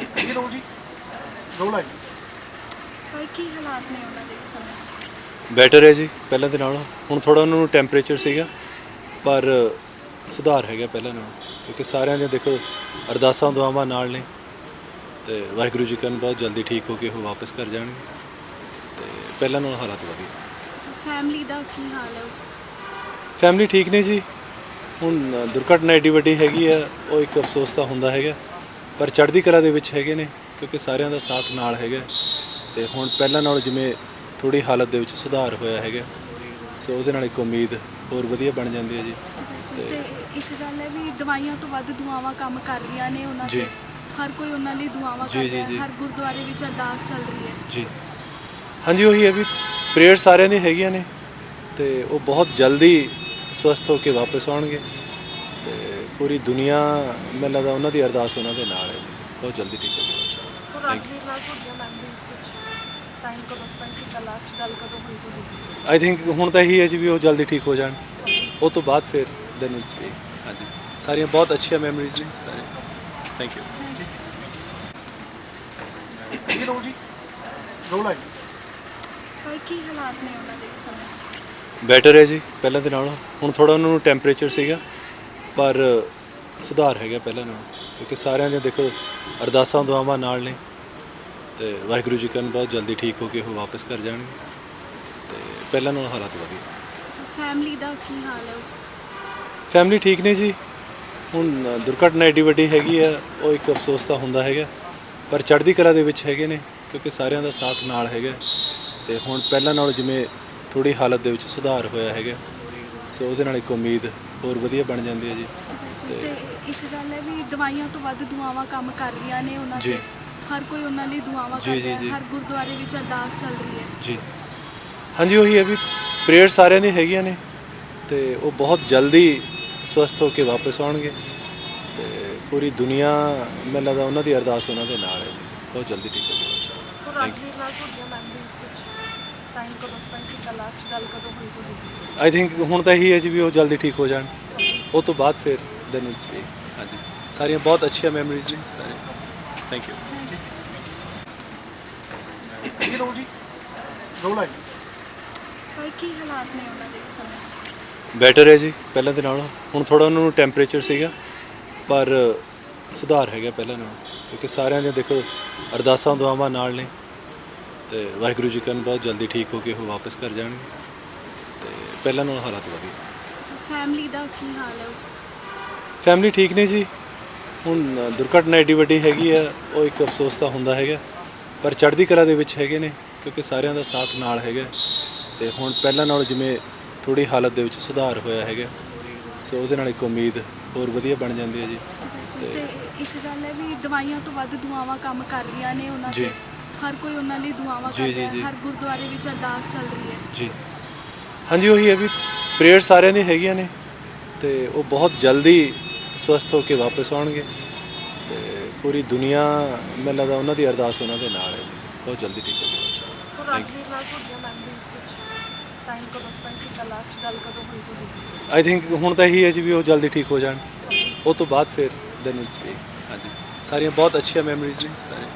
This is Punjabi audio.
ਇਹ ਲਓ ਜੀ। ਰੋਲਾ ਜੀ। ਪਰ ਕੀ ਹਾਲਾਤ ਨੇ ਉਹਨਾਂ ਦੇ ਇਸ ਸਮੇਂ? ਬੈਟਰ ਹੈ ਜੀ ਪਹਿਲਾਂ ਦੇ ਨਾਲੋਂ। ਹੁਣ ਥੋੜਾ ਉਹਨਾਂ ਨੂੰ ਟੈਂਪਰੇਚਰ ਸੀਗਾ ਪਰ ਸੁਧਾਰ ਹੈਗਾ ਪਹਿਲਾਂ ਨਾਲੋਂ। ਕਿਉਂਕਿ ਸਾਰਿਆਂ ਦੇ ਦੇਖੋ ਅਰਦਾਸਾਂ ਦੁਆਵਾਂ ਨਾਲ ਨੇ। ਤੇ ਵਾਹਿਗੁਰੂ ਜੀ ਕਰਨ ਬਹੁਤ ਜਲਦੀ ਠੀਕ ਹੋ ਕੇ ਉਹ ਵਾਪਸ ਘਰ ਜਾਣਗੇ। ਤੇ ਪਹਿਲਾਂ ਨਾਲੋਂ ਹਾਲਾਤ ਵਧੀਆ। ਫੈਮਿਲੀ ਦਾ ਕੀ ਹਾਲ ਹੈ ਉਸ? ਫੈਮਿਲੀ ਠੀਕ ਨੇ ਜੀ। ਹੁਣ ਦੁਰਘਟਨਾ ਏਡੀ ਵੱਡੀ ਹੈਗੀ ਆ ਉਹ ਇੱਕ ਅਫਸੋਸ ਤਾਂ ਹੁੰਦਾ ਹੈਗਾ। ਪਰ ਚੜ੍ਹਦੀ ਕਲਾ ਦੇ ਵਿੱਚ ਹੈਗੇ ਨੇ ਕਿਉਂਕਿ ਸਾਰਿਆਂ ਦਾ ਸਾਥ ਨਾਲ ਹੈਗਾ ਤੇ ਹੁਣ ਪਹਿਲਾਂ ਨਾਲੋਂ ਜਿਵੇਂ ਥੋੜੀ ਹਾਲਤ ਦੇ ਵਿੱਚ ਸੁਧਾਰ ਹੋਇਆ ਹੈਗਾ। ਸੋ ਉਹਦੇ ਨਾਲ ਇੱਕ ਉਮੀਦ ਹੋਰ ਵਧੀਆ ਬਣ ਜਾਂਦੀ ਹੈ ਜੀ। ਤੇ ਇੱਕ ਗੱਲ ਹੈ ਵੀ ਦਵਾਈਆਂ ਤੋਂ ਵੱਧ ਦੁਆਵਾਂ ਕੰਮ ਕਰ ਰਹੀਆਂ ਨੇ ਉਹਨਾਂ। ਤੇ। ਹਰ ਕੋਈ ਉਹਨਾਂ ਲਈ ਦੁਆਵਾਂ ਕਰ ਰਿਹਾ। ਹੈ। ਹਰ ਗੁਰਦੁਆਰੇ ਵਿੱਚ ਅਰਦਾਸ ਚੱਲ ਰਹੀ ਹੈ। ਜੀ। ਹਾਂਜੀ ਉਹੀ ਹੈ ਵੀ ਪ੍ਰੇਅਰ ਸਾਰਿਆਂ ਦੀ ਹੈਗੀਆਂ ਨੇ। ਤੇ ਉਹ ਬਹੁਤ ਜਲਦੀ ਸਵਸਥ ਹੋ ਕੇ ਵਾਪਸ ਆਉਣਗੇ। ਤੇ ਪੂਰੀ ਦੁਨੀਆ ਮੈਨੂੰ ਲੱਗਦਾ ਉਹਨਾਂ ਦੀ ਅਰਦਾਸ ਉਹਨਾਂ ਦੇ ਨਾਲ ਹੈ ਜੀ। ਬਹੁਤ ਜਲਦੀ ਠੀਕ ਹੋ ਜਾਣਗੇ ਸੋ ਥੈਂਕ ਯੂ ਰਾਜਵੀਰ ਨਾਲ ਤੁਹਾਡੀਆਂ ਮੈਮਰੀਜ਼ ਵਿੱਚ ਟਾਈਮ ਕਦੋਂ ਸਪੈਂਡ ਕੀਤਾ ਲਾਸਟ ਗੱਲ ਕਦੋਂ ਹੋਈ ਤੁਹਾਡੀ? ਆਈ ਥਿੰਕ ਹੁਣ ਤਾਂ ਇਹੀ ਹੈ ਜੀ ਵੀ ਉਹ ਜਲਦੀ ਠੀਕ ਹੋ ਜਾਣ। ਉਹ ਤੋਂ ਬਾਅਦ ਫਿਰ ਦੈਨ ਵਿਲ ਸਪੀਕ ਹਾਂਜੀ। ਸਾਰੀਆਂ ਬਹੁਤ ਅੱਛੀਆਂ ਮੈਮਰੀਜ਼ ਨੇ ਸਾਰੇ। ਥੈਂਕ ਯੂ ਇਹ ਲਓ ਜੀ? ਰੋਲਾ ਜੀ। ਪਰ ਕੀ ਹਾਲਾਤ ਨੇ ਉਹਨਾਂ ਦੇ ਇਸ ਸਮੇਂ? ਬੈਟਰ ਹੈ ਜੀ ਪਹਿਲਾਂ ਦੇ ਨਾਲੋਂ। ਹੁਣ ਥੋੜਾ ਉਹਨਾਂ ਨੂੰ ਟੈਂਪਰੇਚਰ ਸੀਗਾ। ਪਰ ਸੁਧਾਰ ਹੈਗਾ ਪਹਿਲਾਂ ਨਾਲੋਂ ਕਿਉਂਕਿ ਸਾਰਿਆਂ ਦੇ ਦੇਖੋ ਅਰਦਾਸਾਂ ਦੁਆਵਾਂ ਨਾਲ ਨੇ। ਤੇ ਵਾਹਿਗੁਰੂ ਜੀ ਕਰਨ ਬਹੁਤ ਜਲਦੀ ਠੀਕ ਹੋ ਕੇ ਉਹ ਵਾਪਸ ਘਰ ਜਾਣਗੇ। ਤੇ ਪਹਿਲਾਂ ਨਾਲੋਂ ਹਾਲਾਤ ਵਧੀਆ। ਫੈਮਿਲੀ ਦਾ ਕੀ ਹਾਲ ਹੈ ਉਸ? ਫੈਮਿਲੀ ਠੀਕ ਨੇ ਜੀ। ਹੁਣ ਦੁਰਘਟਨਾ ਏਡੀ ਵੱਡੀ ਹੈਗੀ ਆ ਉਹ ਇੱਕ ਅਫਸੋਸ ਤਾਂ ਹੁੰਦਾ ਹੈਗਾ। ਪਰ ਚੜ੍ਹਦੀ ਕਲਾ ਦੇ ਵਿੱਚ ਹੈਗੇ ਨੇ ਕਿਉਂਕਿ ਸਾਰਿਆਂ ਦਾ ਸਾਥ ਨਾਲ ਹੈਗਾ। ਤੇ ਹੁਣ ਪਹਿਲਾਂ ਨਾਲੋਂ ਜਿਵੇਂ ਥੋੜੀ ਹਾਲਤ ਦੇ ਵਿੱਚ ਸੁਧਾਰ ਹੋਇਆ ਹੈਗਾ। ਸੋ ਉਹਦੇ ਨਾਲ ਇੱਕ ਉਮੀਦ ਹੋਰ ਵਧੀਆ ਬਣ ਜਾਂਦੀ ਹੈ ਜੀ। ਤੇ ਇੱਕ ਗੱਲ ਹੈ ਵੀ ਦਵਾਈਆਂ ਤੋਂ ਵੱਧ ਦੁਆਵਾਂ ਕੰਮ ਕਰ ਰਹੀਆਂ ਨੇ ਉਹਨਾਂ ਜੀ। ਤੇ। ਹਰ ਕੋਈ ਉਹਨਾਂ ਲਈ ਦੁਆਵਾਂ ਜੀ, ਕਰ ਜੀ, ਰਿਹਾ ਜੀ। ਹੈ ਹਰ ਗੁਰਦੁਆਰੇ ਵਿੱਚ ਅਰਦਾਸ ਚੱਲ ਰਹੀ ਹੈ। ਜੀ। ਹਾਂਜੀ ਉਹੀ ਹੈ ਵੀ ਪ੍ਰੇਅਰ ਸਾਰਿਆਂ ਦੀ ਹੈਗੀਆਂ ਨੇ ਤੇ ਉਹ ਬਹੁਤ ਜਲਦੀ ਸਵਸਥ ਹੋ ਕੇ ਵਾਪਸ ਆਉਣਗੇ ਤੇ ਪੂਰੀ ਦੁਨੀਆ ਮੈਨੂੰ ਲੱਗਦਾ ਉਹਨਾਂ ਦੀ ਅਰਦਾਸ ਉਹਨਾਂ ਦੇ ਨਾਲ ਹੈ ਜੀ। ਬਹੁਤ ਜਲਦੀ ਠੀਕ ਹੋ ਜਾਣਗੇ ਸੋ ਥੈਂਕ ਯੂ ਰਾਜਵੀਰ ਨਾਲ ਤੁਹਾਡੀਆਂ ਮੈਮਰੀਜ਼ ਵਿੱਚ ਟਾਈਮ ਕਦੋਂ ਸਪੈਂਡ ਕੀਤਾ ਲਾਸਟ ਗੱਲ ਕਦੋਂ ਹੋਈ ਤੁਹਾਡੀ? ਆਈ ਥਿੰਕ ਹੁਣ ਤਾਂ ਇਹੀ ਹੈ ਜੀ ਵੀ ਉਹ ਜਲਦੀ ਠੀਕ ਹੋ ਜਾਣ। ਉਹ ਤੋਂ ਬਾਅਦ ਫਿਰ ਦੈਨ ਵਿਲ ਸਪੀਕ ਹਾਂਜੀ। ਸਾਰੀਆਂ ਬਹੁਤ ਅੱਛੀਆਂ ਮੈਮਰੀਜ਼ ਨੇ ਸਾਰੇ। ਥੈਂਕ ਯੂ ਇਹ ਲਓ ਜੀ? ਰੋਲਾ ਜੀ। ਪਰ ਕੀ ਹਾਲਾਤ ਨੇ ਉਹਨਾਂ ਦੇ ਇਸ ਸਮੇਂ? ਬੈਟਰ ਹੈ ਜੀ ਪਹਿਲਾਂ ਦੇ ਨਾਲੋਂ। ਹੁਣ ਥੋੜਾ ਉਹਨਾਂ ਨੂੰ ਟੈਂਪਰੇਚਰ ਸੀਗਾ ਪਰ ਸੁਧਾਰ ਹੈਗਾ ਪਹਿਲਾਂ ਨਾਲੋਂ। ਕਿਉਂਕਿ ਸਾਰਿਆਂ ਦੇ ਦੇਖੋ ਅਰਦਾਸਾਂ ਦੁਆਵਾਂ ਨਾਲ ਨੇ। ਤੇ ਵਾਹਿਗੁਰੂ ਜੀ ਕਰਨ ਬਹੁਤ ਜਲਦੀ ਠੀਕ ਹੋ ਕੇ ਉਹ ਵਾਪਸ ਘਰ ਜਾਣਗੇ। ਤੇ ਪਹਿਲਾਂ ਨਾਲੋਂ ਹਾਲਾਤ ਵਧੀਆ। ਫੈਮਿਲੀ ਦਾ ਕੀ ਹਾਲ ਹੈ ਉਸ? ਫੈਮਿਲੀ ਠੀਕ ਨੇ ਜੀ। ਹੁਣ ਦੁਰਘਟਨਾ ਏਡੀ ਵੱਡੀ ਹੈਗੀ ਆ ਉਹ ਇੱਕ ਅਫਸੋਸ ਤਾਂ ਹੁੰਦਾ ਹੈਗਾ। ਪਰ ਚੜ੍ਹਦੀ ਕਲਾ ਦੇ ਵਿੱਚ ਹੈਗੇ ਨੇ ਕਿਉਂਕਿ ਸਾਰਿਆਂ ਦਾ ਸਾਥ ਨਾਲ ਹੈਗਾ। ਤੇ ਹੁਣ ਪਹਿਲਾਂ ਨਾਲੋਂ ਜਿਵੇਂ ਥੋੜੀ ਹਾਲਤ ਦੇ ਵਿੱਚ ਸੁਧਾਰ ਹੋਇਆ ਹੈਗਾ। ਸੋ ਉਹਦੇ ਨਾਲ ਇੱਕ ਉਮੀਦ ਹੋਰ ਵਧੀਆ ਬਣ ਜਾਂਦੀ ਹੈ ਜੀ। ਤੇ ਇੱਕ ਗੱਲ ਹੈ ਵੀ ਦਵਾਈਆਂ ਤੋਂ ਵੱਧ ਦੁਆਵਾਂ ਕੰਮ ਕਰ ਰਹੀਆਂ ਨੇ ਉਹਨਾਂ ਜੀ। ਤੇ। ਹਰ ਕੋਈ ਉਹਨਾਂ ਲਈ ਦੁਆਵਾਂ ਜੀ, ਕਰ ਜੀ, ਰਿਹਾ ਜੀ। ਹੈ ਹਰ ਗੁਰਦੁਆਰੇ ਵਿੱਚ ਅਰਦਾਸ ਚੱਲ ਰਹੀ ਹੈ। ਜੀ। ਹਾਂਜੀ ਉਹੀ ਹੈ ਵੀ ਪ੍ਰੇਅਰ ਸਾਰਿਆਂ ਦੀ ਹੈਗੀਆਂ ਨੇ ਤੇ ਉਹ ਬਹੁਤ ਜਲਦੀ ਸਵਸਥ ਹੋ ਕੇ ਵਾਪਸ ਆਉਣਗੇ ਤੇ ਪੂਰੀ ਦੁਨੀਆ ਮੈਨੂੰ ਲੱਗਦਾ ਉਹਨਾਂ ਦੀ ਅਰਦਾਸ ਉਹਨਾਂ ਦੇ ਨਾਲ ਹੈ ਜੀ। ਬਹੁਤ ਜਲਦੀ ਠੀਕ ਹੋ ਜਾਣਗੇ ਸੋ. ਰਾਜਵੀਰ ਨਾਲ ਤੁਹਾਡੀਆਂ ਮੈਮਰੀਜ਼ ਵਿੱਚ ਟਾਈਮ ਕਦੋਂ ਸਪੈਂਡ ਕੀਤਾ? ਲਾਸਟ ਗੱਲ ਕਦੋਂ ਹੋਈ ਤੁਹਾਡੀ? ਆਈ ਥਿੰਕ ਹੁਣ ਤਾਂ ਇਹੀ ਹੈ ਜੀ ਵੀ ਉਹ ਜਲਦੀ ਠੀਕ ਹੋ ਜਾਣ। ਉਹ ਤੋਂ ਬਾਅਦ ਫਿਰ ਦੈਨ ਵਿਲ ਸਪੀਕ ਹਾਂਜੀ। ਸਾਰੀਆਂ ਬਹੁਤ ਅੱਛੀਆਂ ਮੈਮਰੀਜ਼ ਨੇ ਸਾਰੇ।